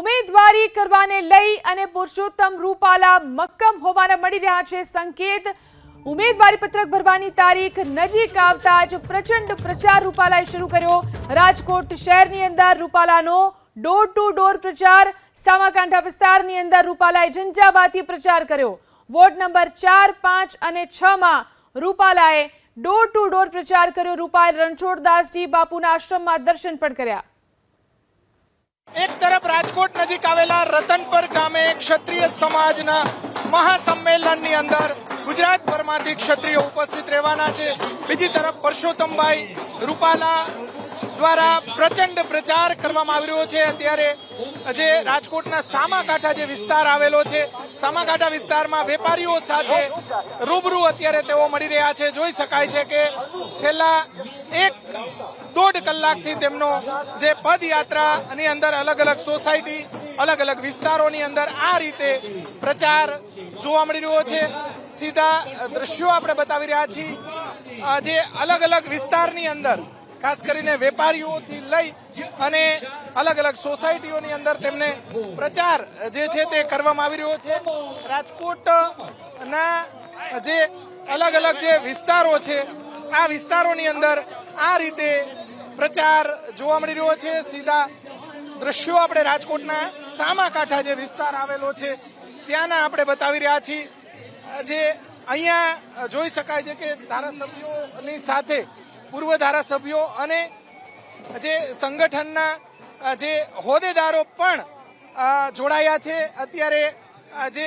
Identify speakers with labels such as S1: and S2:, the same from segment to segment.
S1: ઉમેદવારી કરવાને લઈ અને પુરુષોત્તમ રૂપાલા મક્કમ હોવાના મળી રહ્યા છે સંકેત. ઉમેદવારી પત્રક ભરવાની તારીખ નજીક આવતા જ પ્રચંડ પ્રચાર રૂપાલાએ શરૂ કર્યો. રાજકોટ શહેરની અંદર રૂપાલાનો ડોર ટુ ડોર પ્રચાર, સામાકાંઠા વિસ્તારની અંદર રૂપાલાએ ઝંઝાવાતી પ્રચાર કર્યો. વોર્ડ નંબર ચાર, પાંચ અને છ માં રૂપાલાએ ડોર ટુ ડોર પ્રચાર કર્યો. રૂપાલ રણછોડદાસજી બાપુના આશ્રમમાં દર્શન પણ કર્યા.
S2: એક તરફ રાજકોટ નજીક આવેલા રતનપર ગામે ક્ષત્રિય સમાજના મહાસંમેલનની અંદર ગુજરાતભરમાંથી ક્ષત્રિયો ઉપસ્થિત રહેવાના છે. બીજી તરફ પરસોત્તમભાઈ રૂપાલા દ્વારા પ્રચંડ પ્રચાર કરવામાં આવી રહ્યો છે. અત્યારે જે રાજકોટના સામાકાંઠા જે વિસ્તાર આવેલો છે, સામાકાંઠા વિસ્તારમાં વેપારીઓ સાથે રૂબરૂ અત્યારે તેઓ મળી રહ્યા છે. જોઈ શકાય છે કે છેલ્લા એક દોઢ કલાકથી તેમનો જે પદયાત્રાની અંદર અલગ અલગ સોસાયટી, અલગ અલગ વિસ્તારોની અંદર આ રીતે પ્રચાર જોવા મળી રહ્યો છે. સીધા દ્રશ્યો આપણે બતાવી રહ્યા છીએ. જે અલગ અલગ વિસ્તારની અંદર, ખાસ કરીને વેપારીઓથી લઈ અને અલગ અલગ સોસાયટીઓની અંદર તેમને પ્રચાર જે છે તે કરવામાં આવી રહ્યો છે. રાજકોટના જે અલગ અલગ જે વિસ્તારો છે, આ વિસ્તારોની અંદર આ રીતે પ્રચાર જોવા મળી રહ્યો છે. સીધા દ્રશ્યો આપણે રાજકોટના સામાકાંઠા જે વિસ્તાર આવેલો છે, ત્યાંના આપણે બતાવી રહ્યા છીએ. જે અહીંયા જોઈ શકાય છે કે ધારાસભ્યોની સાથે પૂર્વ ધારાસભ્યો અને જે સંગઠનના જે હોદ્દેદારો પણ જોડાયા છે. અત્યારે જે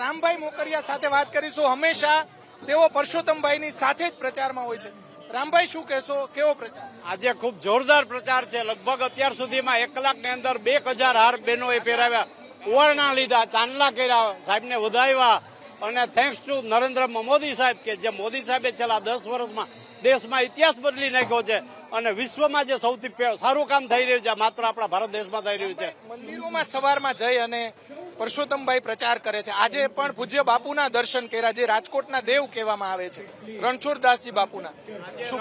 S2: રામભાઈ મોકરિયા સાથે વાત કરીશું. હંમેશા તેઓ પરસોત્તમભાઈની સાથે જ પ્રચારમાં હોય છે. રામભાઈ શું કહેશો? કેવો પ્રચાર?
S3: આજે ખૂબ જોરદાર પ્રચાર છે. લગભગ અત્યાર સુધીમાં એક કલાકની અંદર બે હજાર હાર બહેનોએ પહેરાવ્યા. ઓવરણા લીધા ચાંદલા કર્યા સાહેબને વધાવ્યા. અને થેન્ક્સ ટુ નરેન્દ્ર મોદી સાહેબ કે જે મોદી સાહેબે છેલ્લા દસ વર્ષમાં દેશમાં ઇતિહાસ બદલી નાખ્યો છે અને વિશ્વમાં જે સૌથી સારું કામ થઈ રહ્યું છે માત્ર આપણા ભારત દેશમાં થઈ રહ્યું છે.
S2: મંદિરોમાં સવારમાં જઈ અને પરસોત્તમભાઈ પ્રચાર કરે છે. આજે પણ પૂજ્ય બાપુના દર્શન કર્યા, જે રાજકોટના દેવ કહેવામાં આવે છે. રણછોડદાસજી બાપુના?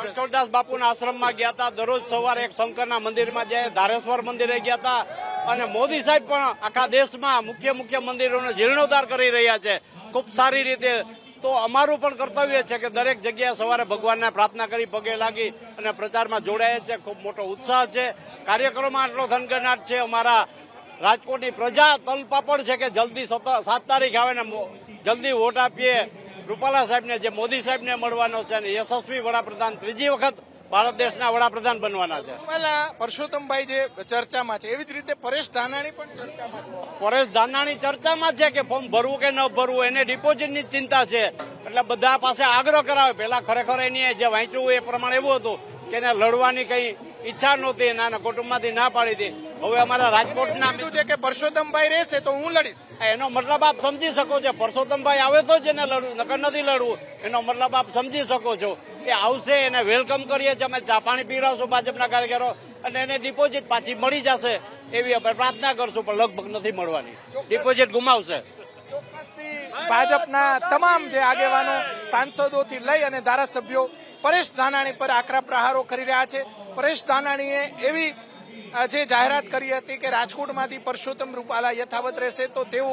S3: રણછોડદાસ બાપુના આશ્રમમાં ગયા હતા. દરરોજ સવારે એક શંકરના મંદિરમાં જાય ધારેશ્વર મંદિરે ગયા હતા. અને મોદી સાહેબ પણ આખા દેશમાં મુખ્ય મુખ્ય મંદિરોનો જીર્ણોદ્ધાર કરી રહ્યા છે. ખૂબ સારી રીતે. તો અમારું પણ કર્તવ્ય છે કે દરેક જગ્યાએ સવારે ભગવાનને પ્રાર્થના કરી પગે લાગી અને પ્રચારમાં જોડાયા છે. ખૂબ મોટો ઉત્સાહ છે. કાર્યક્રમમાં આટલો ધનગનાટ છે અમારા રાજકોટની પ્રજા તલપાપડ છે કે જલ્દી સત- તારીખ આવે ને જલ્દી વોટ આપીએ. રૂપાલા સાહેબને જે મોદી સાહેબને મળવાનો છે અને યશસ્વી વડાપ્રધાન ત્રીજી વખત ભારત દેશના વડાપ્રધાન બનવાના છે.
S2: પહેલા પરસોત્તમભાઈ જે ચર્ચામાં છે એવી જ રીતે પરેશ ધાનાણી પણ ચર્ચામાં છે.
S3: પરેશ ધાનાણી ચર્ચામાં છે કે ફોર્મ ભરવું કે ન ભરવું એને ડિપોઝિટની ચિંતા છે. એટલે બધા પાસે આગ્રહ કરાવે. પેલા ખરેખર એની જે વાંચ્યું એ પ્રમાણે એવું હતું કે એને લડવાની કઈ ઈચ્છા નહોતી નાના કુટુંબમાંથી ના પાડી હતી. હવે અમારા રાજકોટના
S2: કીધું છે કે પરસોત્તમભાઈ રહેશે તો હું લડીશ.
S3: એનો મતલબ આપ સમજી શકો છો. પરસોત્તમભાઈ આવે તો જ એને લડવું નકર નથી લડવું. એનો મતલબ આપ સમજી શકો છો એ આવશે એને વેલકમ કરીએ છીએ અમે ચા પાણી પીવડાવશું ભાજપના કાર્યકરો અને એને ડિપોઝિટ પાછી મળી જશે એવી અમે પ્રાર્થના કરશું પણ લગભગ નથી મળવાની. ડિપોઝિટ ગુમાવશે.
S2: ભાજપના તમામ જે આગેવાનો સાંસદોથી લઈ અને ધારાસભ્યો પરેશ ધાનાણી પર આકરા પ્રહારો કરી રહ્યા છે. પરેશ ધાનાણીએ એવી જે જાહેરાત કરી હતી કે રાજકોટમાંથી પરસોત્તમ રૂપાલા યથાવત રહેશે તો તેઓ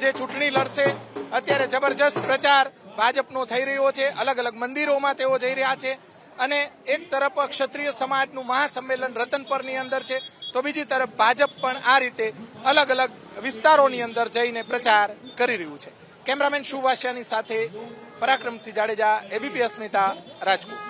S2: જે ચૂંટણી લડશે. અત્યારે જબરજસ્ત પ્રચાર ભાજપનો થઈ રહ્યો છે. અલગ અલગ મંદિરોમાં તેઓ જઈ રહ્યા છે અને એક તરફ ક્ષત્રિય સમાજનું મહાસંમેલન રતનપરની અંદર છે. તો બીજી તરફ ભાજપ પણ આ રીતે અલગ અલગ વિસ્તારોની અંદર જઈને પ્રચાર કરી રહ્યું છે. કેમેરામેન સુભાષિયાની સાથે પરાક્રમસિંહ જાડેજા, એબીપી અસ્મિતા, રાજકોટ.